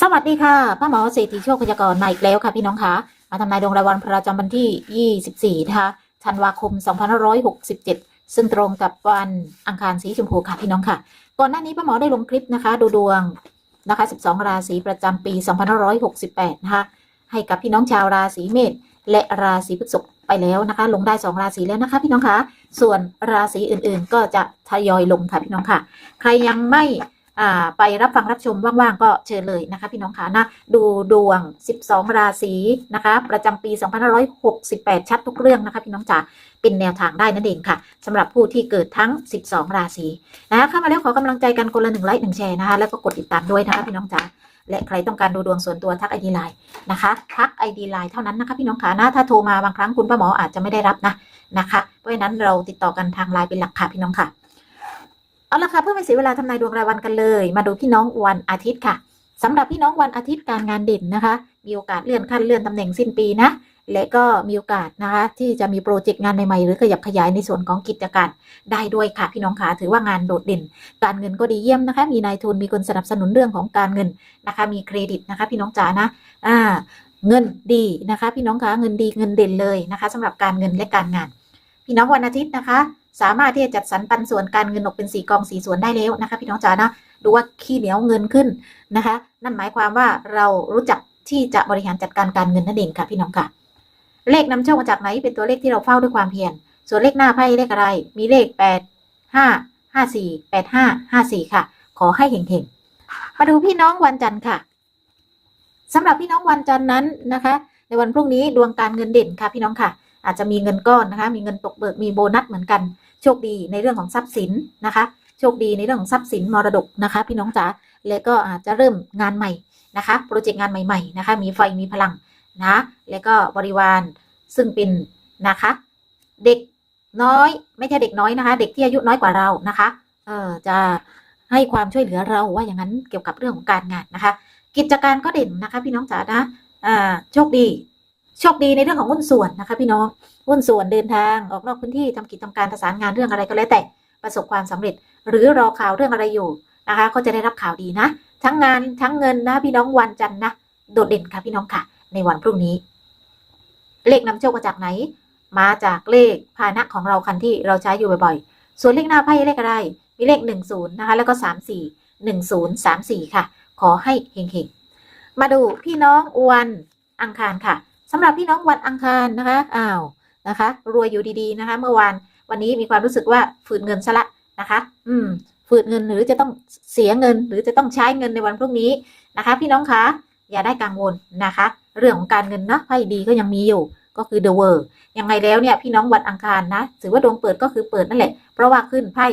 สวัสดีค่ะป้าหมอเศรษฐีโชคพยากรณ์มาอีกแล้วค่ะพี่น้องคะมาทำนายดวงรายวันประจำวันที่ 24นะคะธันวาคม 2567 ซึ่งตรงกับวันอังคารสีชมพูค่ะพี่น้องค่ะ ก่อนหน้านี้ป้าหมอได้ลงคลิปนะคะ ดูดวงนะคะ 12 ราศีประจำปี 2568 นะคะ ให้กับพี่น้องชาวราศีเมษและราศีพฤษภไปแล้วนะคะ ลงได้ 2 ราศีแล้วนะคะ พี่น้องคะส่วนราศีอื่นๆ ก็จะทยอยลงค่ะพี่น้องค่ะ ใครยังไม่ ไปรับฟังรับชมว่างๆ ก็เชิญเลยนะคะ พี่น้องคะนะ ดูดวง 12 ราศีนะคะ ประจำปี 2568 ชัดทุกเรื่องนะคะ พี่น้องจ๋าเป็นแนวทางได้นั่นเองค่ะสำหรับผู้ที่เกิดทั้ง 12 ราศีนะคะเข้ามาแล้วขอกำลังใจกันคนละหนึ่งไลค์หนึ่งแชร์นะคะแล้วก็กดติดตามด้วยนะคะพี่น้องจ๋าและใครต้องการดูดวงส่วนตัวทักไอดีไลน์นะคะทักไอดีไลน์เท่านั้นนะคะพี่น้องขานะถ้าโทรมาบางครั้งคุณป้าหมออาจจะไม่ได้รับนะนะคะ เพราะฉะนั้นเราติดต่อกันทางไลน์เป็นหลักค่ะพี่น้องค่ะ เอาละค่ะเพื่อไม่เสียเวลาทำนายดวงรายวันกันเลย มาดูพี่น้องวันอาทิตย์ค่ะสำหรับพี่น้องวันอาทิตย์การงานเด่นนะคะ มีโอกาสเลื่อนขั้นเลื่อนตำแหน่งสิ้นปีนะ และก็มีโอกาสนะคะ ที่จะมีโปรเจกต์งานใหม่ๆหรือขยับขยายในส่วนของกิจการได้ด้วยค่ะ พี่น้องขาถือว่างานโดดเด่น การเงินก็ดีเยี่ยมนะคะ มีนายทุนมีคนสนับสนุนเรื่องของการเงินนะคะ มีเครดิตนะคะ พี่น้องจ๋านะอ่าเงินดีนะคะ พี่น้องคะเงินดีเงินเด่นเลยนะคะสำหรับการเงินและการงาน พี่น้องวันอาทิตย์นะคะ สามารถที่จะจัดสรรปันส่วนการเงินออกเป็นสีกองสีส่วนได้แล้วนะคะ พี่น้องจ๋านะดูว่าขี้เหนียวเงินขึ้นนะคะ นั่นหมายความว่าเรารู้จักที่จะบริหารจัดการการเงินนั่นเองค่ะพี่น้องค่ะ เลขนำโชคมาจากไหนเป็นตัวเลขที่เราเฝ้าด้วยความเพียรส่วนเลขหน้าไพ่เลขอะไร มีเลขแปดห้าห้าสี่แปดห้าห้าสี่ค่ะ ขอให้เห็งๆมาดูพี่น้องวันจันทร์ค่ะสำหรับพี่น้องวันจันทร์นั้นนะคะ ในวันพรุ่งนี้ดวงการเงินเด่นค่ะพี่น้องค่ะ อาจจะมีเงินก้อนนะคะ มีเงินตกเบิกมีโบนัสเหมือนกัน โชคดีในเรื่องของทรัพย์สินนะคะ โชคดีในเรื่องของทรัพย์สินมรดกนะคะ พี่น้องจ๋าและก็อาจจะเริ่มงานใหม่นะคะโปรเจกต์งานใหม่ๆนะคะ มีไฟมีพลังนะและก็บริวารซึ่งเป็นนะคะ เด็กน้อยไม่ใช่เด็กน้อยนะคะ เด็กที่อายุน้อยกว่าเรานะคะเออจะให้ความช่วยเหลือเราว่าอย่างนั้นเกี่ยวกับเรื่องของการงานนะคะ กิจการก็เด่นนะคะ พี่น้องจ๋านะอ่าโชคดี โชคดีในเรื่องของหุ้นส่วนนะคะ พี่น้องหุ้นส่วนเดินทางออกนอกพื้นที่ทำกิจทำการประสานงานเรื่องอะไรก็แล้วแต่ประสบความสำเร็จ หรือรอข่าวเรื่องอะไรอยู่นะคะ ก็จะได้รับข่าวดีนะ ทั้งงานทั้งเงินนะพี่น้องวันจันทร์นะโดดเด่นค่ะพี่น้องค่ะ ในวันพรุ่งนี้ เลขนำโชคมาจากไหน มาจากเลขพาหนะของเราคันที่เราใช้อยู่บ่อยๆ ส่วนเลขหน้าไพ่เลขอะไร มีเลขหนึ่งศูนย์นะคะ แล้วก็สามสี่หนึ่งศูนย์สามสี่ค่ะ ขอให้เฮงๆมาดูพี่น้องวันอังคารค่ะ สำหรับพี่น้องวันอังคารนะคะอ้าวนะคะรวยอยู่ดีๆนะคะ เมื่อวานวันนี้มีความรู้สึกว่าฝืนเงินซะละนะคะ อืม ฝืนเงินหรือจะต้องเสียเงิน หรือจะต้องใช้เงินในวันพรุ่งนี้นะคะ พี่น้องคะอย่าได้กังวลนะคะ เรื่องของการเงินนะไพ่ดีก็ยังมีอยู่ก็คือ the world ยังไงแล้วเนี่ยพี่น้องวันอังคารนะถือว่าดวงเปิดก็คือเปิดนั่นแหละ เพราะว่าขึ้นไพ่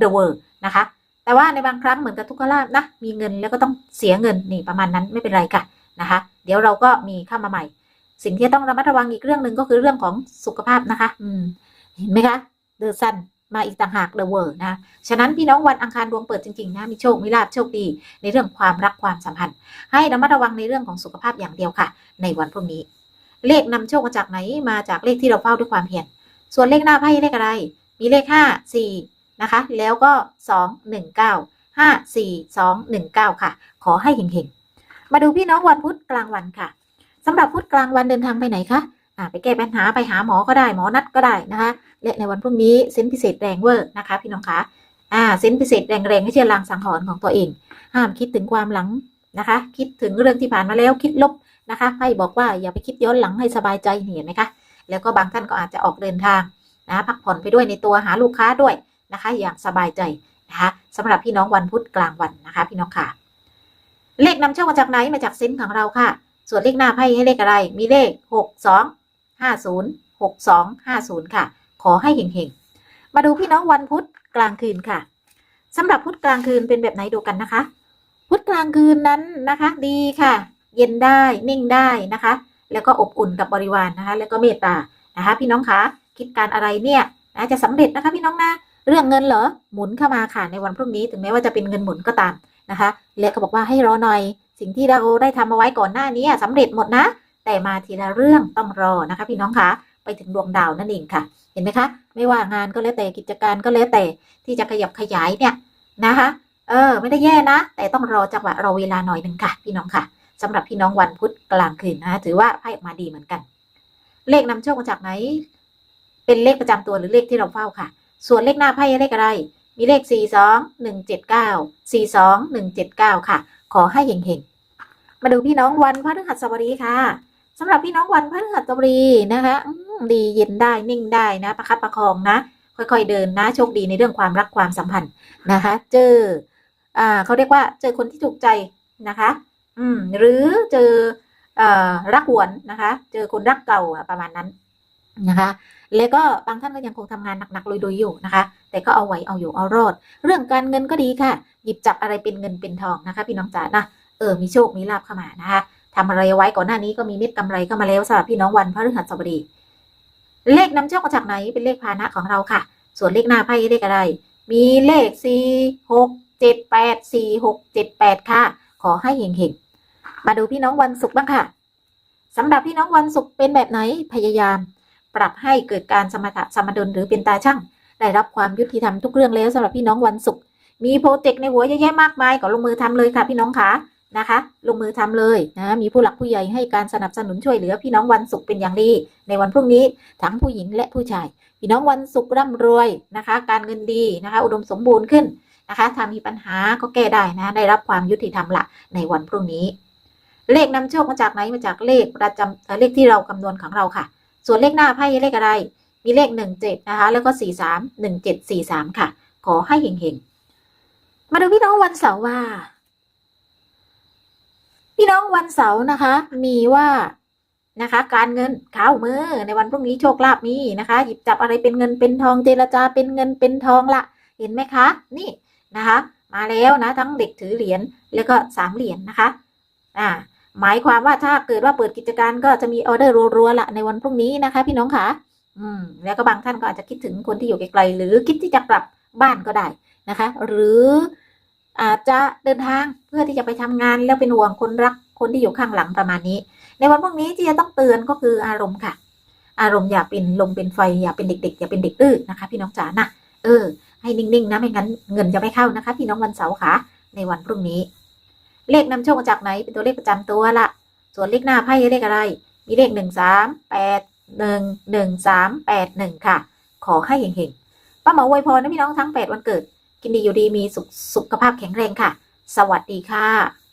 the world นะคะ แต่ว่าในบางครั้งเหมือนกับทุกขลาภนะมีเงินแล้วก็ต้องเสียเงินนี่ประมาณนั้นไม่เป็นไรค่ะนะคะ เดี๋ยวเราก็มีเข้ามาใหม่ สิ่งที่ต้องระมัดระวังอีกเรื่องหนึ่งก็คือเรื่องของสุขภาพนะคะ อืม เห็นไหมคะเดอ s ซันมาอีกต่างหากเดอะเวิร์นะ ฉะนั้นพี่น้องวันอังคารดวงเปิดจริงๆนะ มีโชค มีลาภโชคดี ในเรื่องความรักความสัมพันธ์ ให้ระมัดระวังในเรื่องของสุขภาพอย่างเดียวค่ะ ในวันพรุ่งนี้ เลขนำโชคมาจากไหน มาจากเลขที่เราเฝ้าด้วยความเพียร ส่วนเลขหน้าไพ่เลขอะไร มีเลขห้าสี่นะคะ แล้วก็สองหนึ่งเก้าห้าสี่สองหนึ่งเก้าค่ะ ขอให้เห็งๆ มาดูพี่น้องวันพุธกลางวันค่ะ สำหรับพุธกลางวันเดินทางไปไหนคะอ่าไปแก้ปัญหาไปหาหมอก็ได้หมอนัดก็ได้นะคะ และในวันพรุ่งนี้เซนพิเศษแรงเวอร์นะคะพี่น้องคะอ่าเซนพิเศษแรงๆให้เชื่อลางสังหรณ์ของตัวเอง ห้ามคิดถึงความหลังนะคะ คิดถึงเรื่องที่ผ่านมาแล้วคิดลบนะคะให้บอกว่าอย่าไปคิดย้อนหลังให้สบายใจเห็นไหมคะแล้วก็บางท่านก็อาจจะออกเดินทางนะพักผ่อนไปด้วยในตัวหาลูกค้าด้วยนะคะ อย่างสบายใจนะคะสำหรับพี่น้องวันพุธกลางวันนะคะ พี่น้องค่ะ เลขนำโชคมาจากไหนมาจากเซนของเราค่ะ ส่วนเลขหน้าไพ่ให้เลขอะไร มีเลขหกสองห้าศูนย์หกสองห้าศูนย์ค่ะ ขอให้เฮงๆ มาดูพี่น้องวันพุธกลางคืนค่ะสำหรับพุธกลางคืนเป็นแบบไหนดูกันนะคะ พุธกลางคืนนั้นนะคะ ดีค่ะ เย็นได้นิ่งได้นะคะ แล้วก็อบอุ่นกับบริวารนะคะ แล้วก็เมตตานะคะ พี่น้องคะคิดการอะไรเนี่ยนะจะสำเร็จนะคะพี่น้องนะเรื่องเงินเหรอหมุนเข้ามาค่ะในวันพรุ่งนี้ถึงแม้ว่าจะเป็นเงินหมุนก็ตามนะคะ และก็บอกว่าให้รอหน่อย สิ่งที่เราได้ทำเอาไว้ก่อนหน้านี้สำเร็จหมดนะ แต่มาทีละเรื่องต้องรอนะคะ พี่น้องคะไปถึงดวงดาวนั่นเองค่ะ เห็นไหมคะ ไม่ว่างานก็แล้วแต่กิจการก็แล้วแต่ที่จะขยับขยายเนี่ยนะคะ เออ ไม่ได้แย่นะ แต่ต้องรอจังหวะรอเวลาหน่อยหนึ่งค่ะ พี่น้องค่ะสำหรับพี่น้องวันพุธกลางคืนนะถือว่าไพ่ออกมาดีเหมือนกัน เลขนำโชคมาจากไหน เป็นเลขประจำตัวหรือเลขที่เราเฝ้าค่ะ ส่วนเลขหน้าไพ่เลขอะไร มีเลข 4 2 1 7 9 4 2 1 7 9 ค่ะ ขอให้เฮงๆ มาดูพี่น้องวันพฤหัสบดีค่ะสำหรับพี่น้องวันพฤหัสบดีนะคะดีเย็นได้นิ่งได้นะประคับประคองนะ ค่อยๆเดินนะโชคดีในเรื่องความรักความสัมพันธ์นะคะ เจออ่าเขาเรียกว่าเจอคนที่ถูกใจนะคะ อืม หรือเจอเอ่อรักหวนนะคะ เจอคนรักเก่าประมาณนั้นนะคะ แล้วก็บางท่านก็ยังคงทำงานหนักๆลุยๆอยู่นะคะ แต่ก็เอาไหวเอาอยู่เอารอด เรื่องการเงินก็ดีค่ะ หยิบจับอะไรเป็นเงินเป็นทองนะคะ พี่น้องจ๋านะ เออมีโชคมีลาภเข้ามานะคะทำอะไรไว้ก่อนหน้านี้ก็มีเม็ดกำไรเข้ามาแล้วสำหรับพี่น้องวันพฤหัสบดี เลขนำโชคมาจากไหนเป็นเลขพานะของเราค่ะ ส่วนเลขหน้าไพ่เลขอะไร มีเลขสี่หกเจ็ดแปดสี่หกเจ็ดแปดค่ะ ขอให้เฮงๆมาดูพี่น้องวันศุกร์บ้างค่ะสำหรับพี่น้องวันศุกร์เป็นแบบไหนพยายาม ปรับให้เกิดการสมถะสมดุลหรือเป็นตาช่างได้รับความยุติธรรมทุกเรื่องแล้วสำหรับพี่น้องวันศุกร์มีโปรเจกต์ในหัวเยอะแยะมากมายก็ลงมือทำเลยค่ะพี่น้องคะ นะคะ ลงมือทำเลยนะมีผู้หลักผู้ใหญ่ให้การสนับสนุนช่วยเหลือพี่น้องวันศุกร์เป็นอย่างดี ในวันพรุ่งนี้ทั้งผู้หญิงและผู้ชาย พี่น้องวันศุกร์ร่ำรวยนะคะ การเงินดีนะคะ อุดมสมบูรณ์ขึ้นนะคะถ้ามีปัญหาก็แก้ได้นะ ได้รับความยุติธรรมละในวันพรุ่งนี้ เลขนำโชคมาจากไหนมาจากเลขประจำเอ่อเลขที่เราคำนวณของเราค่ะ ส่วนเลขหน้าไพ่เลขอะไร มีเลขหนึ่งเจ็ดนะคะ แล้วก็สี่สามหนึ่งเจ็ดสี่สามค่ะ ขอให้เฮงๆมาดูพี่น้องวันเสาร์ว่า พี่น้องวันเสาร์นะคะ มีว่านะคะ การเงินเข้ามือในวันพรุ่งนี้โชคลาภมีนะคะ หยิบจับอะไรเป็นเงินเป็นทองเจรจาเป็นเงินเป็นทองละเห็นไหมคะ นี่นะคะ มาแล้วนะ ทั้งเด็กถือเหรียญแล้วก็สามเหรียญนะคะอ่าหมายความว่าถ้าเกิดว่าเปิดกิจการก็จะมีออเดอร์รัวๆละในวันพรุ่งนี้นะคะ พี่น้องค่ะอืมแล้วก็บางท่านก็อาจจะคิดถึงคนที่อยู่ไกลๆหรือคิดที่จะกลับบ้านก็ได้นะคะ หรือ อาจจะเดินทางเพื่อที่จะไปทำงานแล้วเป็นห่วงคนรักคนที่อยู่ข้างหลังประมาณนี้ ในวันพรุ่งนี้ที่จะต้องเตือนก็คืออารมณ์ค่ะ อารมณ์อย่าเป็นลมเป็นไฟอย่าเป็นเด็ก ๆ อย่าเป็นเด็กดื้อนะคะ พี่น้องจ๋านะเออ ให้นิ่งๆนะไม่งั้นเงินจะไม่เข้านะคะ พี่น้องวันเสาร์ค่ะ ในวันพรุ่งนี้ เลขนำโชคมาจากไหนเป็นตัวเลขประจำตัวละส่วนเลขหน้าไพ่เลขอะไร มีเลขหนึ่งสามแปดหนึ่งหนึ่งสามแปดหนึ่งค่ะ ขอให้เฮงๆป้าหมออวยพรนะพี่น้องทั้งแปดวันเกิด กินดีอยู่ดีมีสุขสุขภาพแข็งแรงค่ะ สวัสดีค่ะ